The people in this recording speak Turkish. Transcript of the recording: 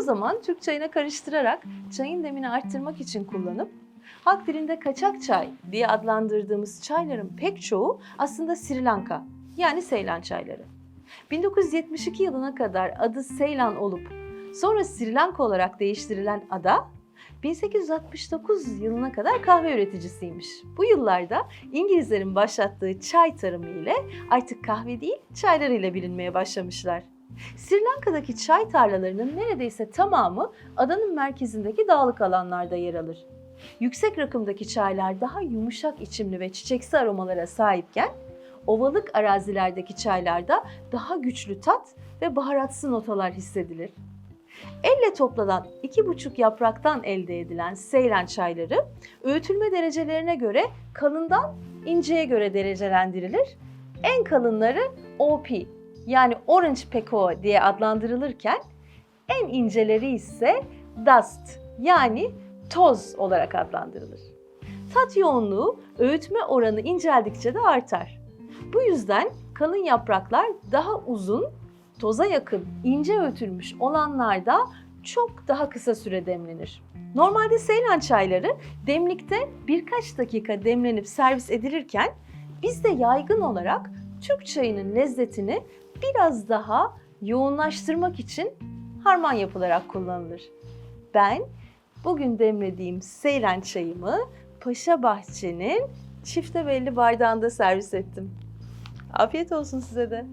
zaman Türk çayına karıştırarak çayın demini arttırmak için kullanıp halk dilinde kaçak çay diye adlandırdığımız çayların pek çoğu aslında Sri Lanka yani Seylan çayları. 1972 yılına kadar adı Seylan olup sonra Sri Lanka olarak değiştirilen ada 1869 yılına kadar kahve üreticisiymiş. Bu yıllarda İngilizlerin başlattığı çay tarımı ile artık kahve değil çaylarıyla bilinmeye başlamışlar. Sri Lanka'daki çay tarlalarının neredeyse tamamı adanın merkezindeki dağlık alanlarda yer alır. Yüksek rakımdaki çaylar daha yumuşak içimli ve çiçeksi aromalara sahipken ovalık arazilerdeki çaylarda daha güçlü tat ve baharatsı notalar hissedilir. Elle toplanan iki buçuk yapraktan elde edilen Seylan çayları öğütülme derecelerine göre kalından inceye göre derecelendirilir. En kalınları OP yani Orange Pekoe diye adlandırılırken en inceleri ise Dust yani toz olarak adlandırılır. Tat yoğunluğu öğütme oranı inceldikçe de artar. Bu yüzden kalın yapraklar daha uzun, toza yakın, ince öğütülmüş olanlarda çok daha kısa süre demlenir. Normalde Seylan çayları demlikte birkaç dakika demlenip servis edilirken bizde yaygın olarak Türk çayının lezzetini biraz daha yoğunlaştırmak için harman yapılarak kullanılır. Ben bugün demlediğim Seylan çayımı Paşa Bahçe'nin çifte belli bardağında servis ettim. Afiyet olsun size de.